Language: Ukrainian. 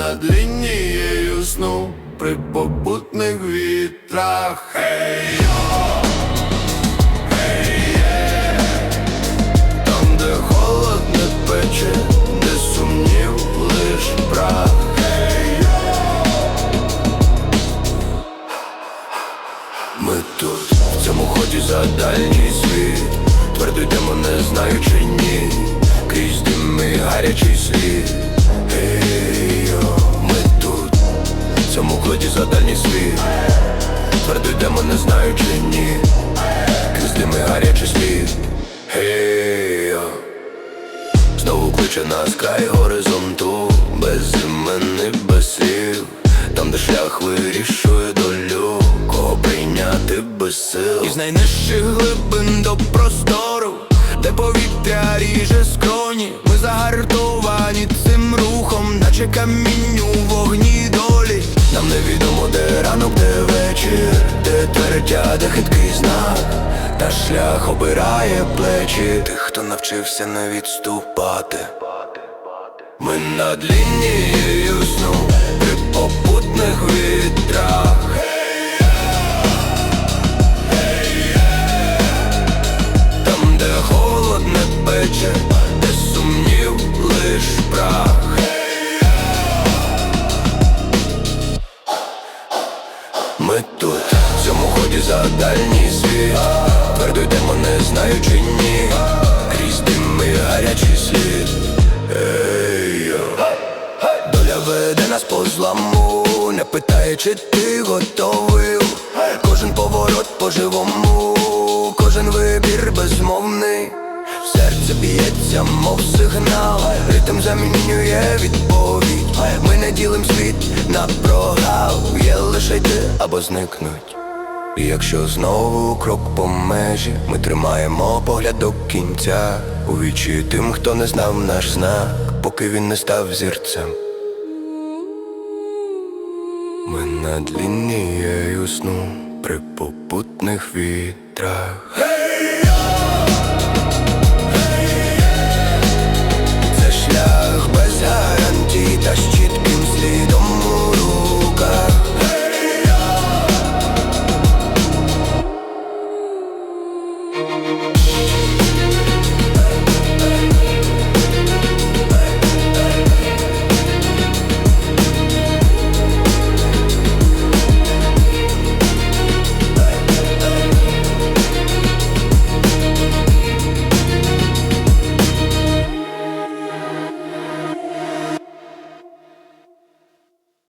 над лінією сну при попутних вітрах. Лиш прах. Ми тут, в цьому ході за дальній світ Твердо йдемо, не знаючи ні Крізь дим і гарячий слід за дальній світ. Твердо йдемо, не знаючи ні. Крізь дим і гарячий слід Ей-йо Знову кличе нас край горизонту. Без імен і без слів. Там, де шлях вирішує долю. Кого прийняти без сил? Із найнижчих глибин до простору Де повітря ріже скроні. Ми загартовані цим рухом Наче камінь обирає плечі. Тих, хто навчився не відступати. Ми над лінією сну. При попутних вітрах Ми тут, в цьому ході за дальній світ. Твердо йдемо, не знаючи ні. Крізь дим і гарячий слід. Ей-йо Доля веде нас по зламу. Не питає, чи ти готовий. Кожен поворот по-живому Серце мов сигнал. Ритм замінює відповідь. Ми не ділим світ на прогал Є лише йти або зникнуть. І якщо знову крок по межі, ми тримаємо погляд до кінця. У вічі тим, хто не знав наш знак, поки він не став зірцем. Ми над лінією сну при попутних вітрах.